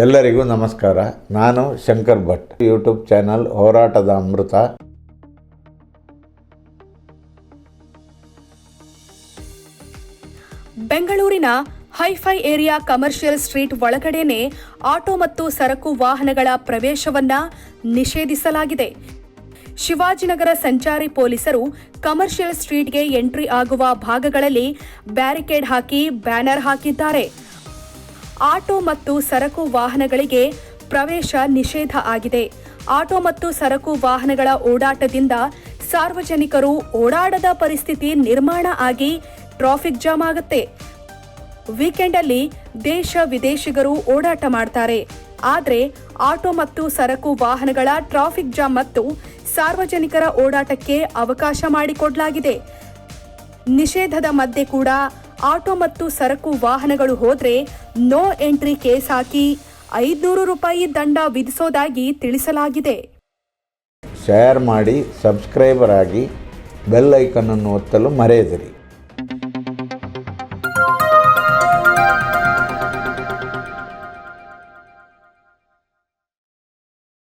ಎಲ್ಲರಿಗೂ ನಮಸ್ಕಾರ. ನಾನು ಶಂಕರ್ ಭಟ್. ಯೂಟ್ಯೂಬ್ ಚಾನಲ್ ಹೋರಾಟದ ಅಮೃತ. ಬೆಂಗಳೂರಿನ hi fi area commercial street ಒಳಗಡೆನೆ ಆಟೋ ಮತ್ತು ಸರಕು ವಾಹನಗಳ ಪ್ರವೇಶವನ್ನ ನಿಷೇಧಿಸಲಾಗಿದೆ. ಶಿವಾಜಿನಗರ ಸಂಚಾರಿ ಪೊಲೀಸರು ಕಮರ್ಷಿಯಲ್ ಸ್ಟ್ರೀಟ್ಗೆ ಎಂಟ್ರಿ ಆಗುವ ಭಾಗಗಳಲ್ಲಿ ಬ್ಯಾರಿಕೇಡ್ ಹಾಕಿ ಬ್ಯಾನರ್ ಹಾಕಿದ್ದಾರೆ. ಆಟೋ ಮತ್ತು ಸರಕು ವಾಹನಗಳಿಗೆ ಪ್ರವೇಶ ನಿಷೇಧ ಆಗಿದೆ. ಆಟೋ ಮತ್ತು ಸರಕು ವಾಹನಗಳ ಓಡಾಟದಿಂದ ಸಾರ್ವಜನಿಕರು ಓಡಾಡದ ಪರಿಸ್ಥಿತಿ ನಿರ್ಮಾಣ ಆಗಿ ಟ್ರಾಫಿಕ್ ಜಾಮ್ ಆಗುತ್ತೆ. ವೀಕೆಂಡ್ ಅಲ್ಲಿ ದೇಶ ವಿದೇಶಿಗರು ಓಡಾಟ ಮಾಡ್ತಾರೆ. ಆದರೆ ಆಟೋ ಮತ್ತು ಸರಕು ವಾಹನಗಳ ಟ್ರಾಫಿಕ್ ಜಾಮ್ ಮತ್ತು ಸಾರ್ವಜನಿಕರ ಓಡಾಟಕ್ಕೆ ಅವಕಾಶ ಮಾಡಿಕೊಡಲಾಗಿದೆ. ನಿಷೇಧದ ಮಧ್ಯೆ ಕೂಡ ಆಟೋ ಮತ್ತು ಸರಕು ವಾಹನಗಳು ಹೋದ್ರೆ ನೋ ಎಂಟ್ರಿ ಕೇಸ್ ಹಾಕಿ ಐದುನೂರು ರೂಪಾಯಿ ದಂಡ ವಿಧಿಸೋದಾಗಿ ತಿಳಿಸಲಾಗಿದೆ. ಶೇರ್ ಮಾಡಿ ಸಬ್ಸ್ಕ್ರೈಬರ್ ಆಗಿ ಬೆಲ್ ಐಕನನ್ನು ಒತ್ತಲು ಮರೆಯದಿರಿ.